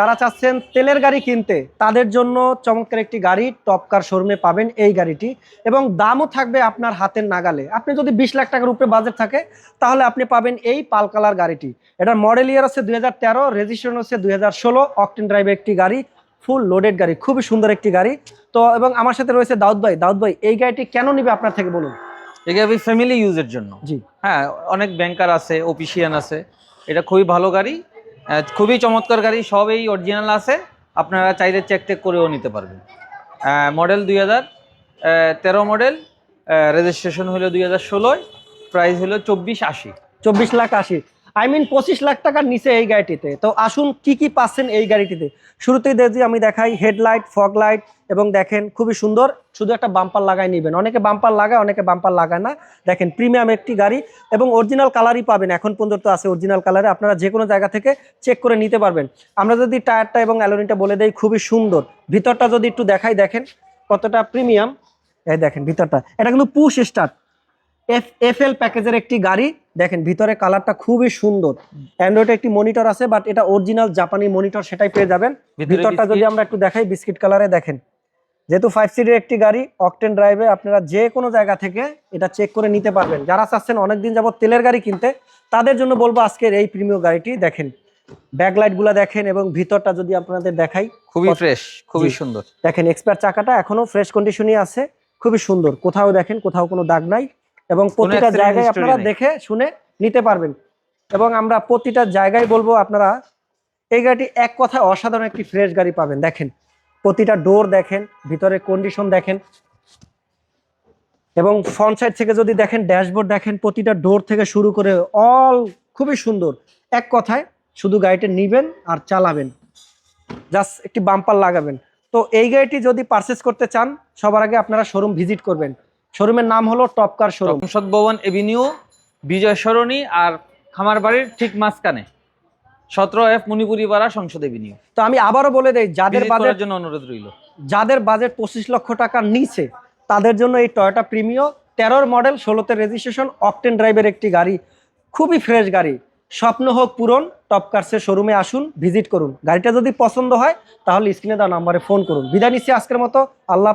যারা চাচ্ছেন তেলের গাড়ি কিনতে তাদের জন্য চমৎকার একটি গাড়ি টপকার শোরুমে পাবেন এই গাড়িটি। এবং দামও থাকবে আপনার হাতের নাগালে। আপনি যদি বিশ লাখ টাকার উপরে বাজেট থাকে তাহলে আপনি পাবেন এই পাল কালার গাড়িটি। এটার মডেল ইয়ার হচ্ছে দুই হাজার তেরো রেজিস্ট্রেশন হচ্ছে দুই হাজার ষোলো অকটেন ড্রাইভের একটি গাড়ি ফুল লোডেড গাড়ি খুবই সুন্দর একটি গাড়ি। তো এবং আমার সাথে রয়েছে দাউদ ভাই। দাউদ ভাই এই গাড়িটি কেন নিবে আপনার থেকে বলুন? এই গাড়ি ফ্যামিলি ইউজের জন্য। জি। হ্যাঁ অনেক ব্যাংকার আছে অফিসিয়ান আছে। এটা খুবই ভালো গাড়ি। খুবই চমৎকার গাড়ি, সবই অরিজিনাল আছে। আপনারা চাইলে চেক টেক করেও নিতে পারবেন। মডেল দুই হাজার তেরো মডেল রেজিস্ট্রেশন হলো দুই হাজার ষোলোয় প্রাইস হলো চব্বিশ আশি। চব্বিশ লাখ আশি। আই মিন পঁচিশ লাখ টাকার নিচে এই গাড়িটিতে। তো আসুন, কি কি পাচ্ছেন এই গাড়িটিতে? শুরুতেই দেখছি আমি দেখাই হেডলাইট ফগ লাইট এবং দেখেন, খুবই সুন্দর, শুধু একটা বাম্পার লাগাই নেবেন। অনেকে বাম্পার লাগায়, অনেকে বাম্পার লাগায় না। দেখেন প্রিমিয়াম একটি গাড়ি, এবং অরিজিনাল কালারই পাবেন। এখন পর্যন্ত আছে অরিজিনাল কালারে আপনারা যে কোনো জায়গা থেকে চেক করে নিতে পারবেন। আমরা যদি টায়ারটা এবং অ্যালোনিটা বলে দেই, খুবই সুন্দর। ভিতরটা যদি একটু দেখাই, দেখেন, কতটা প্রিমিয়াম এই দেখেন, ভিতরটা। এটা কিন্তু push start F F L প্যাকেজের একটি গাড়ি। দেখেন ভিতরে কালারটা খুবই সুন্দর। অ্যান্ড্রয়েড একটি মনিটর আছে বাট এটা অরিজিনাল জাপানি মনিটর সেটাই পেয়ে যাবেন। ভিতরটা যদি আমরা একটু দেখাই বিস্কিট কালারে দেখেন। যেহেতু ফাইভ সিটের একটি গাড়ি অকটেন ড্রাইভে আপনারা যে কোনো জায়গা থেকে এটা চেক করে নিতে পারবেন। যারা চাচ্ছেন অনেকদিন যাবত তেলের গাড়ি কিনতে তাদের জন্য বলব আজকের এই প্রিমিয় গাড়িটি দেখেন। ব্যাকলাইটগুলা দেখেন এবং ভিতরটা যদি আপনাদের দেখাই খুবই ফ্রেশ খুবই সুন্দর। দেখেন এক্সপায়ার চাকাটা এখনও ফ্রেশ কন্ডিশনই আছে খুবই সুন্দর। কোথাও দেখেন কোথাও কোনো দাগ নাই। এবং প্রতিটা জায়গায় আপনারা দেখে শুনে নিতে পারবেন। এবং আমরা প্রতিটা জায়গায় বলব আপনারা এই গাড়িটি এক কথায় অসাধারণ একটি ফ্রেশ গাড়ি পাবেন। দেখেন প্রতিটা ডোর দেখেন ভিতরে কন্ডিশন দেখেন। এবং ফ্রন্ট সাইড থেকে যদি দেখেন ড্যাশবোর্ড দেখেন প্রতিটা ডোর থেকে শুরু করে অল খুবই সুন্দর। এক কথায় শুধু গাড়িটা নিবেন আর চালাবেন। জাস্ট একটি বাম্পার লাগাবেন। তো এই গাড়িটি যদি পারচেস করতে চান সবার আগে আপনারা শোরুম ভিজিট করবেন। শোরুমের নাম হলো টপকার শোরুম। সংসদ ভবন এভিনিউ বিজয় সরণি আর খামার বাড়ির ঠিক মাঝখানে সতেরো এফ মণিপুরি পাড়া সংসদ এভিনিউ। তো আমি আবারও বলে দেই যাদের বাজেট জন্য অনুরোধ রইল। যাদের বাজেট পঁচিশ লক্ষ টাকার নিচে তাদের জন্য এই টয়োটা প্রিমিও তেরোর মডেল ষোলোতে রেজিস্ট্রেশন অকটেন ড্রাইভের একটি গাড়ি খুবই ফ্রেশ গাড়ি। স্বপ্ন হোক পূরণ টপ কার্সের শোরুমে আসুন ভিজিট করুন। গাড়িটা যদি পছন্দ হয় তাহলে স্ক্রিনে দেওয়া নাম্বারে ফোন করুন। বিদায় নিচ্ছি আজকের মতো। আল্লাহ।